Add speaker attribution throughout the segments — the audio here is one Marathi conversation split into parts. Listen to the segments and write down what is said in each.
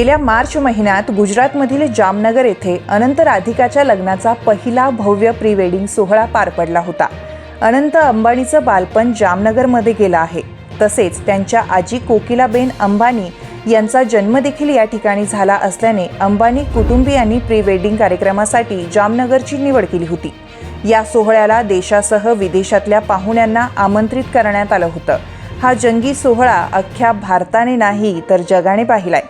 Speaker 1: गेल्या मार्च महिन्यात गुजरातमधील जामनगर येथे अनंत राधिकाच्या लग्नाचा पहिला भव्य प्री वेडिंग सोहळा पार पडला होता. अनंत अंबानीचं बालपण जामनगरमध्ये गेलं आहे. तसेच त्यांच्या आजी कोकिलाबेन अंबानी यांचा जन्म देखील या ठिकाणी झाला असल्याने अंबानी कुटुंबियांनी प्री वेडिंग कार्यक्रमासाठी जामनगरची निवड केली होती. या सोहळ्याला देशासह विदेशातल्या पाहुण्यांना आमंत्रित करण्यात आलं होतं. हा जंगी सोहळा अख्ख्या भारताने नाही तर जगाने पाहिलाय.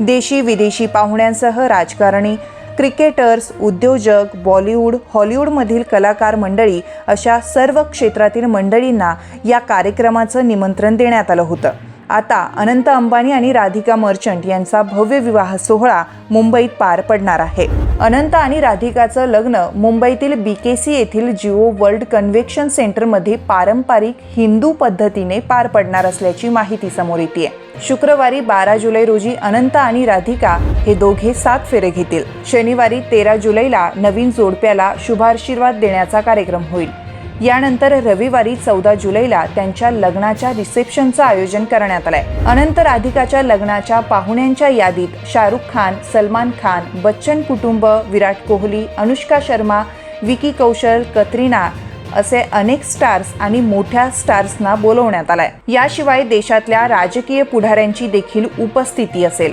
Speaker 1: देशी विदेशी पाहुण्यांसह राजकारणी क्रिकेटर्स उद्योजक बॉलिवूड हॉलिवूडमधील कलाकार मंडळी अशा सर्व क्षेत्रातील मंडळींना या कार्यक्रमाचं निमंत्रण देण्यात आलं होतं. आता अनंत अंबानी आणि राधिका मर्चंट यांचा भव्य विवाह सोहळा मुंबईत पार पडणार आहे. अनंत आणि राधिकाचं लग्न मुंबईतील बी के सी येथील जिओ वर्ल्ड कन्व्हेक्शन सेंटरमध्ये पारंपरिक हिंदू पद्धतीने पार पडणार असल्याची माहिती समोर येते शुक्रवारी बारा जुलै रोजी अनंत आणि राधिका हे दोघे सात फेरे घेतील. शनिवारी तेरा जुलैला नवीन जोडप्याला शुभाशीर्वाद देण्याचा कार्यक्रम होईल. यानंतर रविवारी चौदा जुलैला त्यांच्या लग्नाच्या रिसेप्शनचं आयोजन करण्यात आलंय. अनंत राधिकाच्या लग्नाच्या पाहुण्यांच्या यादीत शाहरुख खान सलमान खान बच्चन कुटुंब विराट कोहली अनुष्का शर्मा विकी कौशल कतरिना असे अनेक स्टार्स आणि मोठ्या स्टार्सना बोलवण्यात आलाय. याशिवाय देशातल्या राजकीय पुढाऱ्यांची देखील उपस्थिती असेल.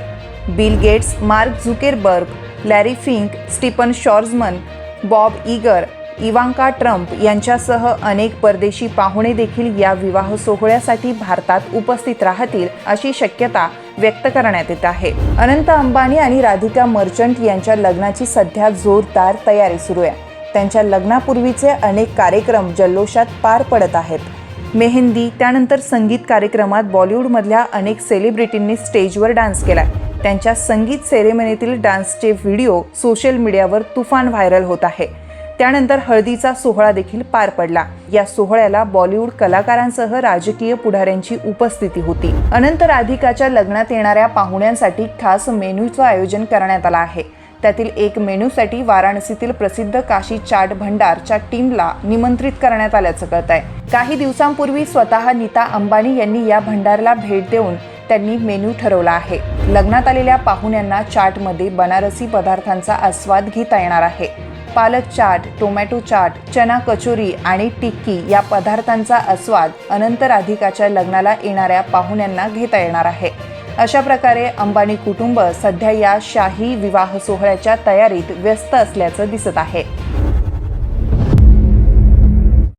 Speaker 1: Bill Gates Mark Zuckerberg Larry Fink Stephen Schwarzman Bob Iger Ivanka Trump यांच्यासह अनेक परदेशी पाहुणे देखील या विवाह सोहळ्यासाठी भारतात उपस्थित राहतील अशी शक्यता व्यक्त करण्यात येत आहे. अनंत अंबानी आणि राधिका मर्चंट यांच्या लग्नाची सध्या जोरदार तयारी सुरू आहे. त्यांच्या लग्नापूर्वीचे अनेक कार्यक्रम जल्लोषात पार पडत आहेत. मेहंदी त्यानंतर संगीत कार्यक्रमात बॉलिवूडमधल्या अनेक सेलिब्रिटींनी स्टेजवर डान्स केला त्यांच्या संगीत सेरेमनीतील डान्सचे व्हिडिओ सोशल मीडियावर तुफान व्हायरल होत आहे. त्यानंतर हळदीचा सोहळा देखील पार पडला. या सोहळ्याला बॉलिवूड कलाकारांसह राजकीय पुढाऱ्यांची उपस्थिती होती. अनंत राधिकाच्या लग्नात येणाऱ्या पाहुण्यांसाठी खास मेन्यूचं आयोजन करण्यात आलं आहे. त्यातील एक मेन्यूसाठी वाराणसीतील प्रसिद्ध काशी चाट भंडारच्या टीमला निमंत्रित करण्यात आल्याचं कळत आहे काही दिवसांपूर्वी स्वतः नीता अंबानी यांनी या भंडारला भेट देऊन त्यांनी मेन्यू ठरवला आहे. लग्नात आलेल्या पाहुण्यांना चाटमध्ये बनारसी पदार्थांचा आस्वाद घेता येणार आहे. पालक चाट टोमॅटो चाट चना कचोरी आणि टिक्की या पदार्थांचा आस्वाद अनंत राधिकाच्या लग्नाला येणाऱ्या पाहुण्यांना घेता येणार आहे. अशा प्रकारे अंबानी कुटुंब सध्या या शाही विवाह सोहळ्याच्या तयारीत व्यस्त असल्याचं दिसत आहे.